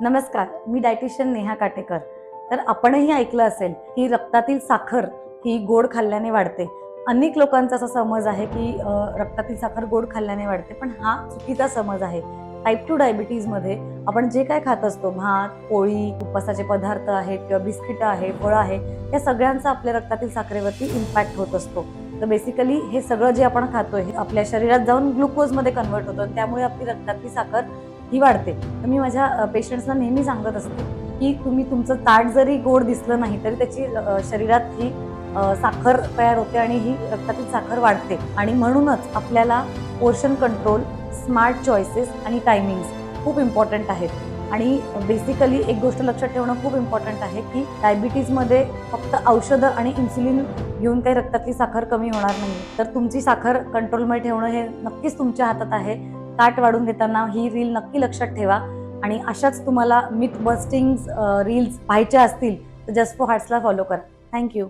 नमस्कार मी डायटिशियन नेहा काटेकर. तर आपणही ऐकलं असेल की रक्तातील साखर ही गोड खाल्ल्याने वाढते. अनेक लोकांचा असा समज आहे की रक्तातील साखर गोड खाल्ल्याने वाढते पण हा चुकीचा समज आहे. टाईप टू डायबिटीजमध्ये आपण जे काय खात असतो भात पोळी उपवासाचे पदार्थ आहेत किंवा बिस्किटं आहे फळं आहे या सगळ्यांचा आपल्या रक्तातील साखरेवरती इम्पॅक्ट होत असतो. तर बेसिकली हे सगळं जे आपण खातोय हे आपल्या शरीरात जाऊन ग्लुकोजमध्ये कन्वर्ट होतं त्यामुळे आपली रक्तातली साखर ही वाढते. तर मी माझ्या पेशंट्सना नेहमी सांगत असते की तुम्ही तुमचं ताट जरी गोड दिसलं नाही तरी त्याची शरीरात ही साखर तयार होते आणि ही रक्तातील साखर वाढते. आणि म्हणूनच आपल्याला पोर्शन कंट्रोल स्मार्ट चॉईसेस आणि टायमिंग्स खूप इम्पॉर्टंट आहेत. आणि बेसिकली एक गोष्ट लक्षात ठेवणं खूप इम्पॉर्टंट आहे की डायबिटीजमध्ये फक्त औषधं आणि इन्सुलिन घेऊन काही रक्तातली साखर कमी होणार नाही तर तुमची साखर कंट्रोलमध्ये ठेवणं हे नक्कीच तुमच्या हातात आहे. ताट वाढून घेताना ही रील नक्की लक्षात ठेवा. आणि अशाच तुम्हाला मिथ बस्टिंग रील्स पाहायच्या असतील तर जस्ट फॉर हार्ट्सला फॉलो करा. Thank you